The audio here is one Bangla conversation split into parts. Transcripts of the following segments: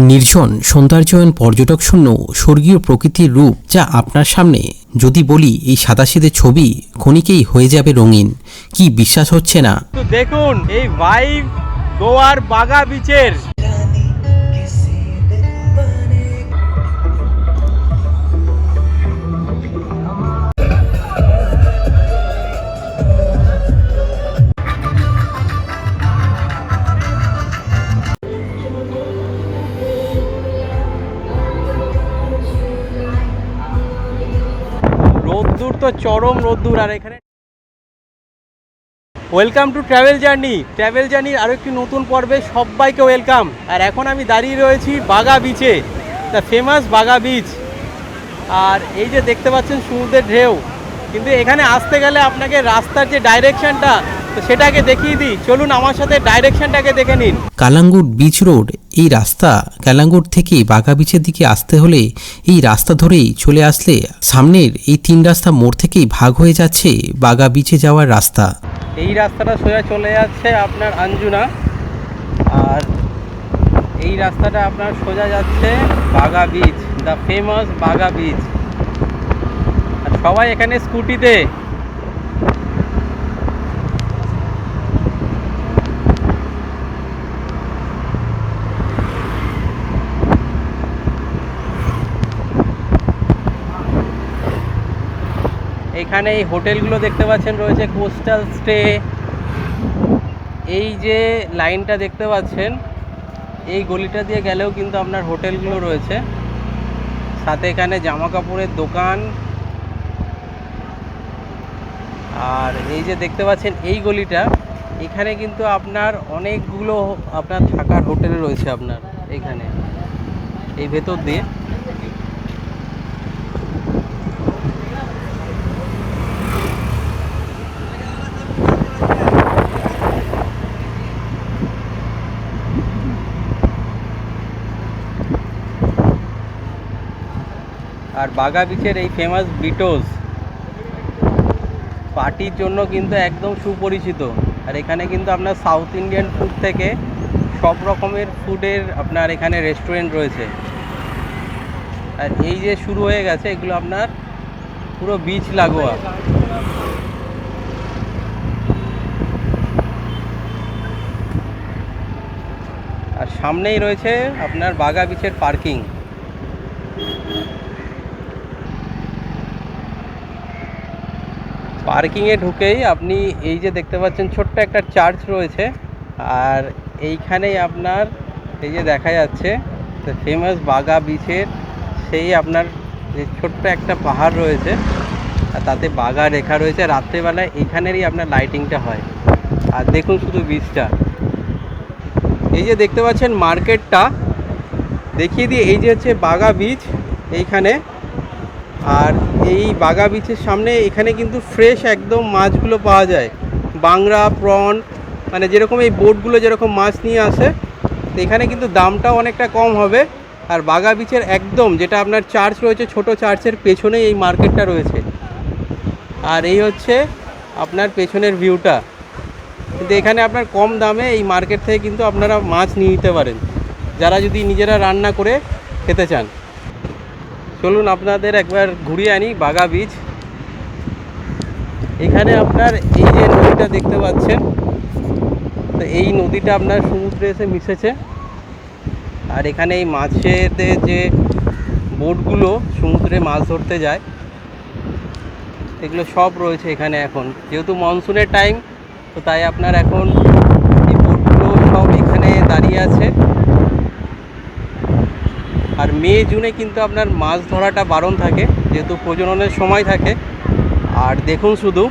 নির্জন সৌন্দর্যায়ন পর্যটক শূন্য স্বর্গীয় প্রকৃতির রূপ যা আপনার সামনে। যদি বলি, এই সাদাসিদে ছবি ক্ষণিকেই হয়ে যাবে রঙিন। কি বিশ্বাস হচ্ছে না? দেখুন, এই ভাইব গোয়ার বাগা বিচের চরম রোদ্দুর আর এখানে। Welcome to travel journey travel জার্নির আরও একটি নতুন পর্বে সবাইকে ওয়েলকাম আর এখন আমি দাঁড়িয়ে রয়েছি বাগা বিচে দ্য ফেমাস বাগা বিচ আর এই যে দেখতে পাচ্ছেন সমুদ্রের ঢেউ, কিন্তু এখানে আসতে গেলে আপনাকে রাস্তার যে ডাইরেকশনটা তো সেটাকে দেখিয়ে দিই। চলুন আমার সাথে ডাইরেকশনটাকে দেখে নিন। কালাঙ্গুট বিচ রোড এই রাস্তা কালাঙ্গুট থেকে বাঘা বিচের দিকে আসতে হলে এই রাস্তা ধরেই চলে আসলে সামনের এই তিন রাস্তা মোড় থেকেই ভাগ হয়ে যাচ্ছে বাঘা বিচে যাওয়ার রাস্তা। এই রাস্তাটা সোজা চলে যাচ্ছে আপনার আঞ্জুনা। আর এই রাস্তাটা আপনার সোজা যাচ্ছে Baga beach the famous Baga beach. আর সবাই এখানে স্কুটিতে। এখানে এই হোটেলগুলো দেখতে পাচ্ছেন, রয়েছে কোস্টাল স্টে এই যে লাইনটা দেখতে পাচ্ছেন, এই গলিটা দিয়ে গেলেও কিন্তু আপনার হোটেলগুলো রয়েছে। সাথে এখানে জামা কাপড়ের দোকান। আর এই যে দেখতে পাচ্ছেন, এই গলিটা, এখানে কিন্তু আপনার অনেকগুলো আপনার থাকার হোটেল রয়েছে আপনার, এখানে। এই ভেতর দিয়ে। আর বাগা বিচের এই ফেমাস বিটোস পার্টির জন্য কিন্তু একদম সুপরিচিত। আর এখানে কিন্তু আপনার সাউথ ইন্ডিয়ান ফুড থেকে সব রকমের ফুডের আপনার এখানে রেস্টুরেন্ট রয়েছে। আর এই যে শুরু হয়ে গেছে, এগুলো আপনার পুরো বিচ লাগোয়া। আর সামনেই রয়েছে আপনার বাগা বিচের পার্কিং পার্কিংয়ে ঢুকেই আপনি এই যে দেখতে পাচ্ছেন ছোট্ট একটা চার্চ রয়েছে। আর এইখানেই আপনার এই যে দেখা যাচ্ছে ফেমাস বাগা বিচের সেই আপনার যে ছোট্ট একটা পাহাড় রয়েছে, আর তাতে বাগা রেখা রয়েছে। রাত্রেবেলায় এইখানেরই আপনার লাইটিংটা হয়। আর দেখুন শুধু বিচটা এই যে দেখতে পাচ্ছেন মার্কেটটা, দেখিয়ে দিই, এই যে হচ্ছে বাগা বিচ এইখানে আর এই বাগা বিচের সামনে এখানে কিন্তু ফ্রেশ একদম মাছগুলো পাওয়া যায়। বাংরা প্রন মানে যেরকম এই বোটগুলো যেরকম মাছ নিয়ে আসে, এখানে কিন্তু দামটাও অনেকটা কম হবে। আর বাগা বিচের একদম যেটা আপনার চার্চ রয়েছে, ছোট চার্চের পেছনেই এই মার্কেটটা রয়েছে। আর এই হচ্ছে আপনার পেছনের ভিউটা কিন্তু এখানে আপনার কম দামে এই মার্কেট থেকে কিন্তু আপনারা মাছ নিয়ে নিতে পারেন। যারা যদি নিজেরা রান্না করে খেতে চান। চলুন আপনাদের একবার ঘুরিয়ে আনি বাগা বিচ এখানে আপনার এই যে নদীটা দেখতে পাচ্ছেন, তো এই নদীটা আপনার সমুদ্রে এসে মিশেছে। আর এখানে এই মাছেদের যে বোটগুলো, সমুদ্রে মাছ ধরতে যায়, এগুলো সব রয়েছে এখানে এখন। যেহেতু মনসুনের টাইম তো তাই আপনার এখন এই বোটগুলো সব এখানে দাঁড়িয়ে আছে। আর মে, জুনে কিন্তু আপনার মাছ ধরাটা বারণ থাকে, যেহেতু প্রজননের সময় থাকে। আর দেখুন শুধু,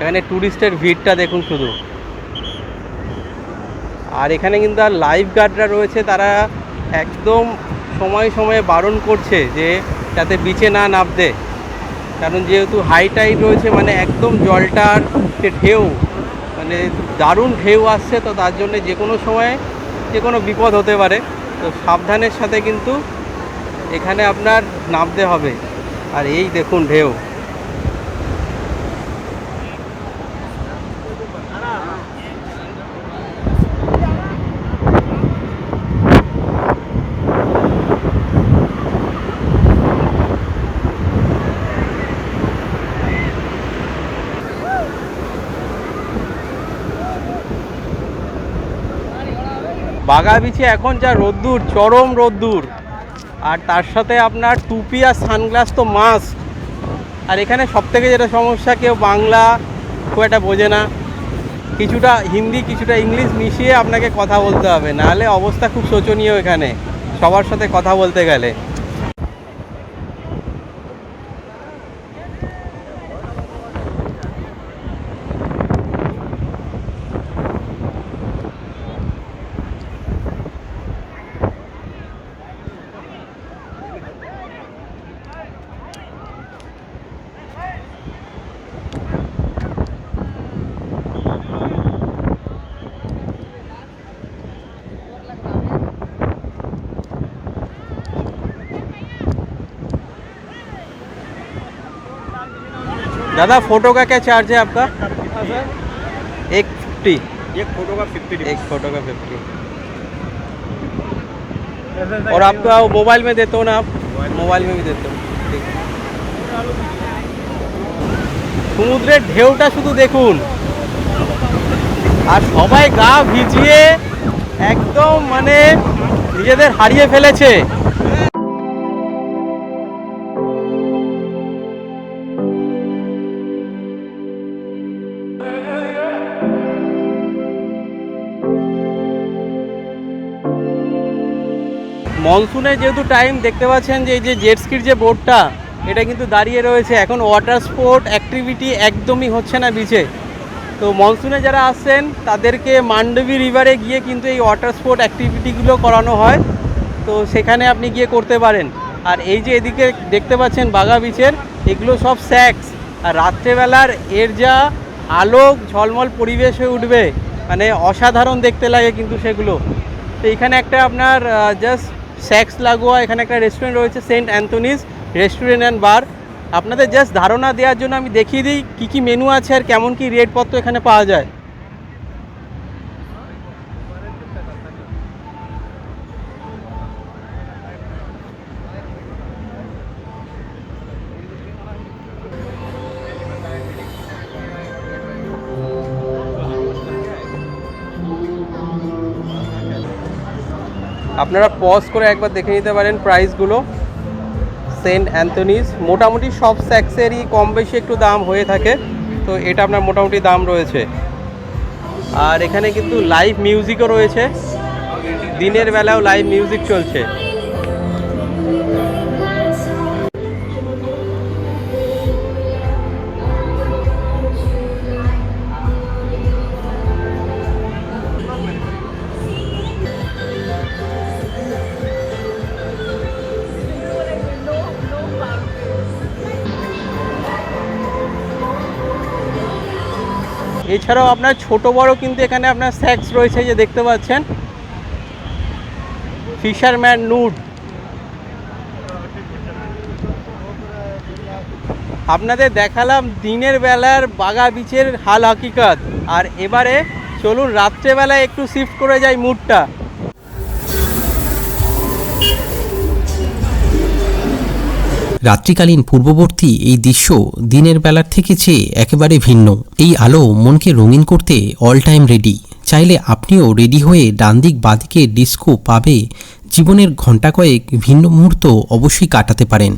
এখানে ট্যুরিস্টের ভিড়টা দেখুন শুধু। আর এখানে কিন্তু আর লাইফ গার্ডরা রয়েছে, তারা একদম সময় সময়ে বারণ করছে যে যাতে বিচে না নামতে। কারণ যেহেতু হাই টাইড রয়েছে মানে একদম জলটার যে ঢেউ মানে দারুণ ঢেউ আসছে, তো তার জন্য যে কোনো সময় যে কোনো বিপদ হতে পারে। তো সাবধানের সাথে কিন্তু এখানে আপনার নামতে হবে। আর এই দেখুন ঢেউ। বাগা বিচে এখন যা রোদ্দুর, চরম রোদ্দুর। আর তার সাথে আপনার টুপি আর সানগ্লাস তো মাস্ক আর এখানে সব থেকে যেটা সমস্যা, কেউ বাংলা খুব একটা বোঝে না। কিছুটা হিন্দি, কিছুটা ইংলিশ মিশিয়ে আপনাকে কথা বলতে হবে। নাহলে অবস্থা খুব শোচনীয় এখানে। সবার সাথে কথা বলতে গেলে। दादा फोटो का क्या चार्ज है आपका एक फिफ्टी एक फोटो का फिफ्टी एक फोटो का फिफ्टी और आपका वो मोबाइल में देते हो ना आप मोबाइल में भी देते हो ठीक সমুদ্রের ঢেউটা শুধু দেখুন আর সবাই গা ভিজিয়ে একদম মানে নিজেদের হারিয়ে ফেলেছে মনসুনের যেহেতু টাইম দেখতে পাচ্ছেন যে এই যে জেট স্কির যে বোর্ডটা এটা কিন্তু দাঁড়িয়ে রয়েছে। এখন ওয়াটার স্পোর্ট অ্যাক্টিভিটি একদমই হচ্ছে না বিচে তো মনসুনে যারা আসছেন, তাদেরকে মান্ডবী রিভারে গিয়ে কিন্তু এই ওয়াটার স্পোর্ট অ্যাক্টিভিটিগুলো করানো হয়। তো সেখানে আপনি গিয়ে করতে পারেন। আর এই যে এদিকে দেখতে পাচ্ছেন বাগা বিচের এগুলো সব স্যাক্স আর রাত্রেবেলার এর যা আলোক, ঝলমল পরিবেশ হয়ে উঠবে মানে অসাধারণ দেখতে লাগে কিন্তু সেগুলো। তো এখানে একটা আপনার জাস্ট স্যাক্স লাগোয়া, এখানে একটা রেস্টুরেন্ট রয়েছে, Saint Anthony's restaurant and bar আপনাদের জাস্ট ধারণা দেওয়ার জন্য আমি দেখিয়ে দিই কী কী মেনু আছে আর কেমন কী রেটপত্র এখানে পাওয়া যায়। আপনারা পজ করে একবার দেখে নিতে পারেন প্রাইসগুলো সেন্ট অ্যান্থনিস। মোটামুটি সব স্যাক্সেরই কম বেশি একটু দাম হয়ে থাকে। তো এটা আপনার মোটামুটি দাম রয়েছে। আর এখানে কিন্তু লাইভ মিউজিকও রয়েছে। দিনের বেলাও লাইভ মিউজিক চলছে। এছাড়াও আপনার ছোট বড় কিন্তু এখানে আপনার স্যাক্স রয়েছে যে দেখতে পাচ্ছেন। ফিশারম্যান নুড আপনাদের দেখালাম দিনের বেলার বাগা বিচের হাল হাকিকত। আর এবারে চলুন, রাত্রেবেলায় একটু শিফট করে যাই মুডটা রাত্রিকালীন পূর্ববর্তী এই দৃশ্য দিনের বেলার থেকে চেয়ে একেবারে ভিন্ন। এই আলো মনকে রঙিন করতে অল টাইম রেডি চাইলে আপনিও রেডি হয়ে ডানদিক বাঁদিকে ডিস্কো পাবে জীবনের ঘণ্টা কয়েক ভিন্ন মুহূর্ত অবশ্যই কাটাতে পারেন।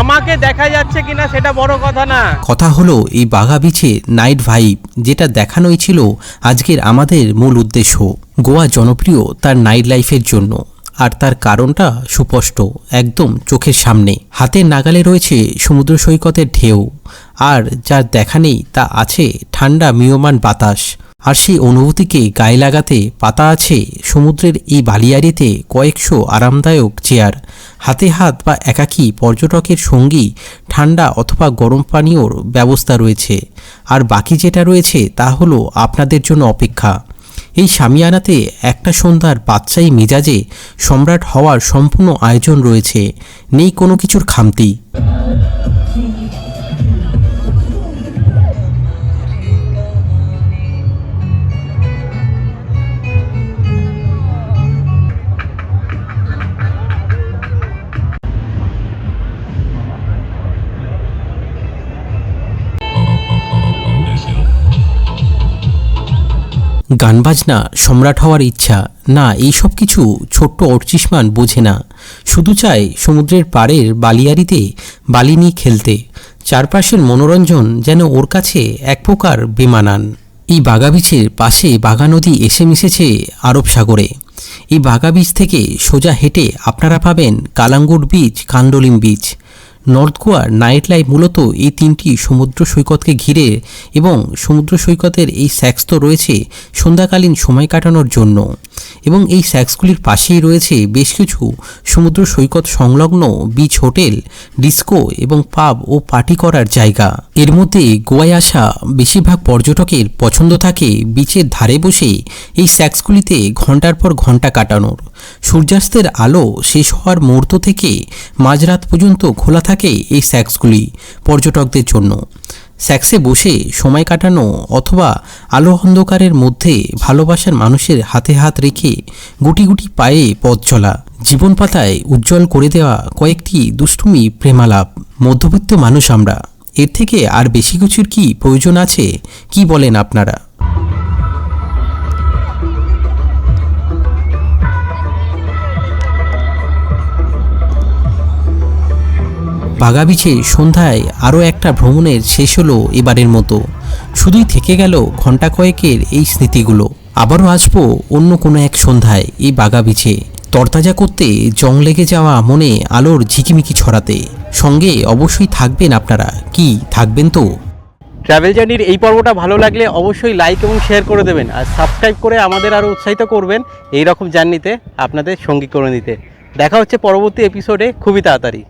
আমাকে দেখা যাচ্ছে কিনা সেটা বড় কথা না। কথা হলো এই বাঘা বিচে নাইট ভাইব যেটা দেখানোই ছিল আজকের আমাদের মূল উদ্দেশ্য। গোয়া জনপ্রিয় তার নাইট লাইফের জন্য আর তার কারণটা সুস্পষ্ট একদম চোখের সামনে। হাতের নাগালে রয়েছে সমুদ্র সৈকতের ঢেউ আর যার দেখা নেই তা আছে ঠান্ডা মিয়মান বাতাস। আর সেই অনুভূতিকে গায়ে লাগাতে পাতা আছে সমুদ্রের এই বালিয়াড়িতে কয়েকশো আরামদায়ক চেয়ার। হাতে হাত বা একাকী পর্যটকের সঙ্গী, ঠান্ডা অথবা গরম পানীয়র ব্যবস্থা রয়েছে। আর বাকি যেটা রয়েছে তা হলো আপনাদের জন্য অপেক্ষা। এই সামিয়ানাতে একটা সন্ধ্যার বাচ্চাই মেজাজে সম্রাট হওয়ার সম্পূর্ণ আয়োজন রয়েছে। নেই কোনো কিছুর খামতি। গান বাজনা সম্রাট হওয়ার ইচ্ছা, না এইসব কিছু ছোট্ট অর্চিসমান বোঝে না। শুধু চায় সমুদ্রের পাড়ের বালিয়ারিতে বালি নিয়ে খেলতে। চারপাশের মনোরঞ্জন যেন ওর কাছে এক প্রকার বেমানান। এই বাগাবিচের পাশে বাগা নদী এসে মিশেছে আরব সাগরে। এই বাগা বিচ থেকে সোজা হেঁটে আপনারা পাবেন Calangute beach Candolim beach. North গোয়ার নাইট লাইফ মূলত এই তিনটি সমুদ্র সৈকতকে ঘিরে এবং সমুদ্র সৈকতের এই স্যাক্স তো রয়েছে সন্ধ্যাকালীন সময় কাটানোর জন্য। এবং এই স্যাক্সগুলির পাশেই রয়েছে বেশ কিছু সমুদ্র সৈকত সংলগ্ন বিচ হোটেল, ডিস্কো এবং পাব ও পার্টি করার জায়গা। এর মধ্যে গোয়ায় আসা বেশিরভাগ পর্যটকের পছন্দ থাকে বিচের ধারে বসে এই স্যাক্সগুলিতে ঘণ্টার পর ঘণ্টা কাটানোর। সূর্যাস্তের আলো শেষ হওয়ার মুহূর্ত থেকে মাঝরাত পর্যন্ত খোলা থাকে এই স্যাক্সগুলি পর্যটকদের জন্য। স্যাক্সে বসে সময় কাটানো অথবা আলো অন্ধকারের মধ্যে ভালোবাসার মানুষের হাতে হাত রেখে গুটি গুটি পায়ে পথ চলা, জীবন পাতায় উজ্জ্বল করে দেওয়া কয়েকটি দুষ্টুমি প্রেমালাপ। মধ্যবিত্ত মানুষ আমরা। এর থেকে আর বেশি কিছুর কি প্রয়োজন আছে, কি বলেন আপনারা? বাগাবিছে সন্ধ্যায় আরও একটা ভ্রমণের শেষ হলো এবারের মতো। শুধুই থেকে গেল ঘণ্টা কয়েকের এই স্মৃতিগুলো। আবারও আসব অন্য কোনো এক সন্ধ্যায় এই বাগাবিছে তরতাজা করতে জং লেগে যাওয়া মনে আলোর ঝিকিমিকি ছড়াতে। সঙ্গে অবশ্যই থাকবেন আপনারা। কি, থাকবেন তো? ট্রাভেল জার্নির এই পর্বটা ভালো লাগলে অবশ্যই লাইক এবং শেয়ার করে দেবেন। আর সাবস্ক্রাইব করে আমাদের আরও উৎসাহিত করবেন এই রকম জার্নিতে আপনাদের সঙ্গী করে নিতে। দেখা হচ্ছে পরবর্তী এপিসোডে খুবই তাড়াতাড়ি।